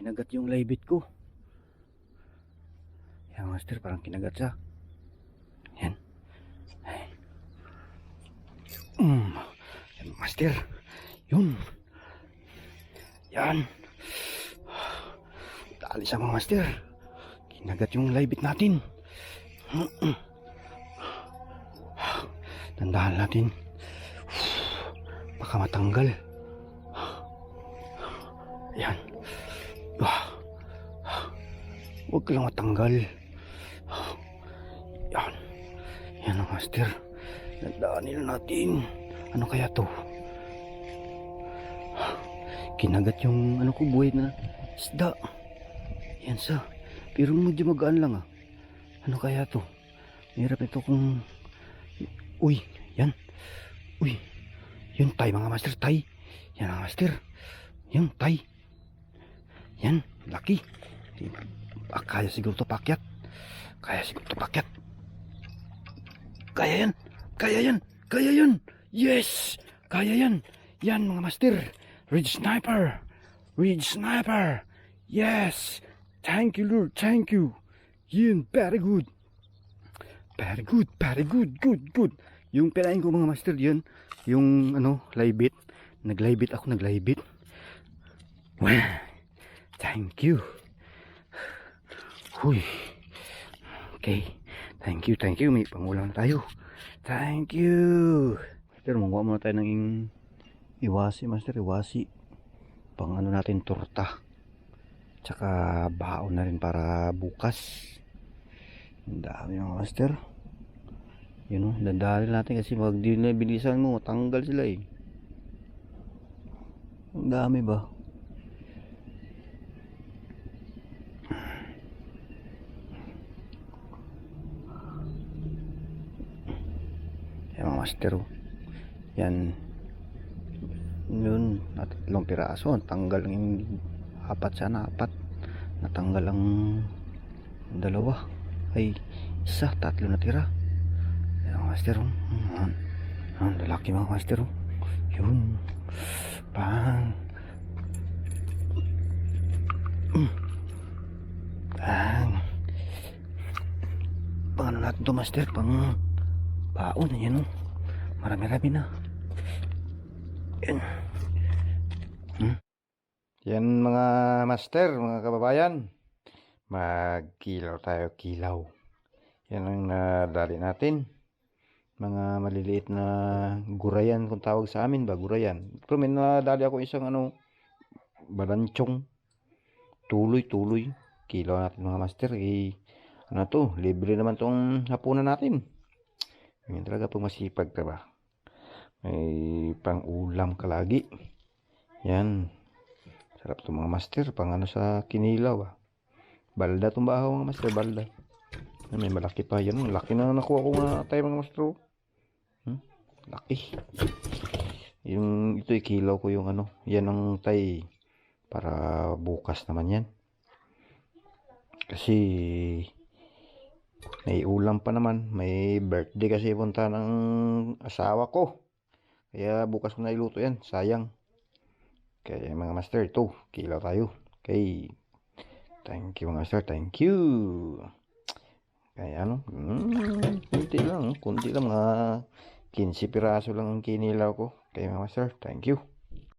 kinagat yung laybit ko. Yan master, parang kinagat siya. Yan. Ay. Mm. Yan master. Yun. Yan. Dali siya mga master. Kinagat yung laybit natin. Tandahan natin. Baka matanggal. Yan. Huwag ka lang matanggal. Yan. Yan ang master. Nandaanin natin. Ano kaya to? Kinagat yung ano ko buhay na isda. Yan sa. Pero medyo magaan lang ah. Ano kaya to? Mahirap ito kung... Uy, yan. Uy, yun tay mga master, tay. Yan mga master. Yung tay. Yan, laki. Ah, kaya siguro to pakyat. Kaya siguro to pakyat. Kaya yan. Kaya yan. Kaya yan. Yes. Kaya yan. Yan mga master. Ridge Sniper. Ridge Sniper. Yes. Thank you Lord. Thank you. Yun, very good. Very good, very good, good, good. Yung pinain ko mga master yun, yung ano, laybit. Naglaybit ako, naglaybit. Wow. Thank you. Huy. Okay. Thank you, thank you. May pangulang tayo. Thank you. Master, mungkuha muna tayo ng iwasi, master. Iwasi. Pang ano natin, torta. Tsaka baon na rin para bukas. Ang dami mga master. Yun o, dadali natin kasi pag di na bilisan mo, tanggal sila eh. Ang dami ba? Yan mga master oh. Yan. Yun, tatlong piraso. Tanggal yung apat sana, apat. Natanggal ang dalawa. Ay, isa, tatlo na tira. Yan mga master oh. Yan. Ang lalaki mga master oh. Yun. Bang. Bang. Pang ano natin to master? Pang baon. Yan oh. Marami-rami na. Yan. Hmm? Yan mga master, mga kababayan. Magkilaw tayo, kilaw. Yan ang nadali natin. Mga maliliit na gurayan kung tawag sa amin ba, gurayan. Pero may nadali ako isang ano, balanchong. Tuloy, tuloy. Kilaw natin mga master. Eh, ano to, libre naman tong hapunan natin. Ganyan talaga pag masipag ka ba. May pang ulam ka lagi. Yan. Sarap to mga master. Pang ano sa kinilaw ah. Balda itong bahaw mga master. Balda. Ay, may malaki pa. Yan. Laki na nakuha ko nga tayo mga master. oh. Hmm? Laki. Yung ito ikilaw ko yung ano. Yan ang tay. Para bukas naman yan. Kasi may ulam pa naman. May birthday kasi punta ng asawa ko. Kaya bukas ko na iluto yan. Sayang. Kaya mga master, ito. Kilaw tayo. Okay. Thank you mga master. Thank you. Kaya ano. Mm, kunti lang. Kunti lang. Mga 15 piraso lang ang kinilaw ko. Kaya mga master, thank you.